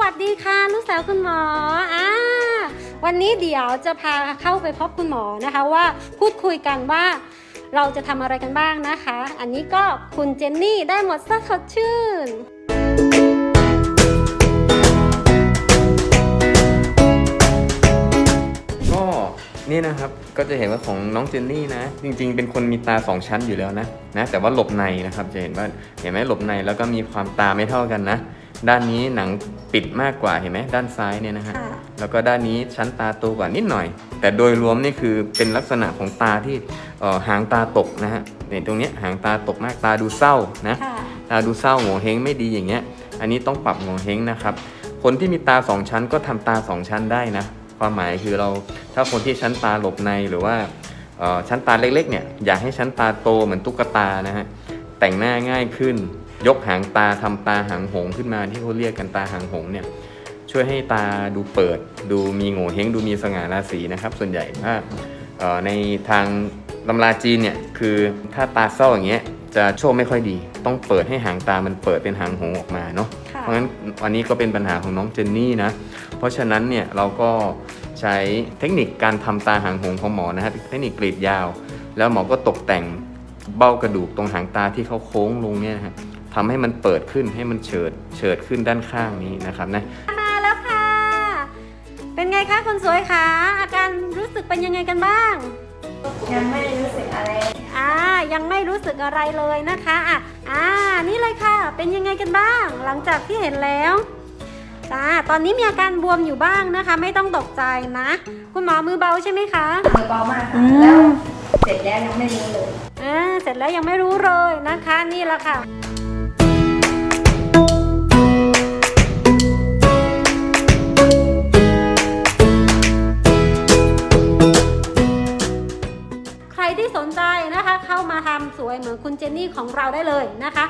วัสดีค่ะลูกสาวคุณหมออ่าวันนี้เดี๋ยวจะพาเข้าไปพบคุณหมอนะคะว่าพูดคุยกันว่าเราจะทำอะไรกันบ้างนะคะ อันนี้ก็คุณเจนนี่ได้หมดซะสดชื่นก็นี่นะครับก็จะเห็นว่าของน้องเจนนี่นะ จริงๆ เป็นคนมีตาสองชั้นอยู่แล้วนะนะ แต่ว่าหลบในนะครับจะเห็นว่าเห็นไหมหลบในแล้วก็มีความตาไม่เท่ากันนะ ด้านนี้หนังปิดมากกว่าเห็นไหมด้านซ้ายเนี่ยนะฮะ ค่ะแล้วก็ด้านนี้ชั้นตาโตกว่านิดหน่อย แต่โดยรวมนี่คือเป็นลักษณะของตาที่เอ่อหางตาตกนะฮะเนี่ยตรงเนี้ยหางตาตกมากตาดูเศร้านะ ค่ะตาดูเศร้าโงเฮงไม่ดีอย่างเงี้ย อันนี้ต้องปรับโงเฮงนะครับ คนที่มีตาสองชั้นก็ทำตาสองชั้นได้นะ ความหมายคือเราถ้าคนที่ชั้นตาหลบในหรือว่าเอ่อชั้นตาเล็กๆเนี่ย อยากให้ชั้นตาโตเหมือนตุ๊กตานะฮะ แต่งหน้าง่ายขึ้น ยกหางตาทำตาหางหงขึ้นมาที่เขาเรียกกันตาหางหงเนี่ยช่วยให้ตาดูเปิด ดูมีโงเฮงดูมีสง่าราศีนะครับ ส่วนใหญ่ถ้าเอ่อในทางตำราจีนเนี่ยคือถ้าตาเศร้าอย่างเงี้ยจะโชคไม่ค่อยดี ต้องเปิดให้หางตามันเปิดเป็นหางหงออกมาเนาะค่ะเพราะงั้นวันนี้ก็เป็นปัญหาของน้องเจนนี่นะเพราะฉะนั้นเนี่ยเราก็ใช้เทคนิคการทำตาหางหงของหมอนะฮะเทคนิคกรีดยาว แล้วหมอก็ตกแต่งเบ้ากระดูกตรงหางตาที่เขาโค้งลงเนี่ยนะฮะ ทำให้มันเปิดขึ้นให้มันเฉิดเฉิดขึ้นด้านข้างนี้นะครับนะมาแล้วค่ะ เป็นไงคะคนสวยคะอาการรู้สึกเป็นยังไงกันบ้าง ยังไม่ได้รู้สึกอะไรอ่ายังไม่รู้สึกอะไรเลยนะคะอะอ่านี่เลยค่ะ เป็นยังไงกันบ้าง หลังจากที่เห็นแล้วจ้าตอนนี้มีอาการบวมอยู่บ้างนะคะ ไม่ต้องตกใจนะ คุณหมอมือเบาใช่ไหมคะมือเบามากอืค่ะมแล้วเสร็จแล้วยังไม่รู้เลยอ่าเสร็จแล้วยังไม่รู้เลยนะคะ นี่แหละค่ะ ที่สนใจนะคะ เข้ามาทำสวยเหมือนคุณเจนนี่ของเราได้เลยนะคะ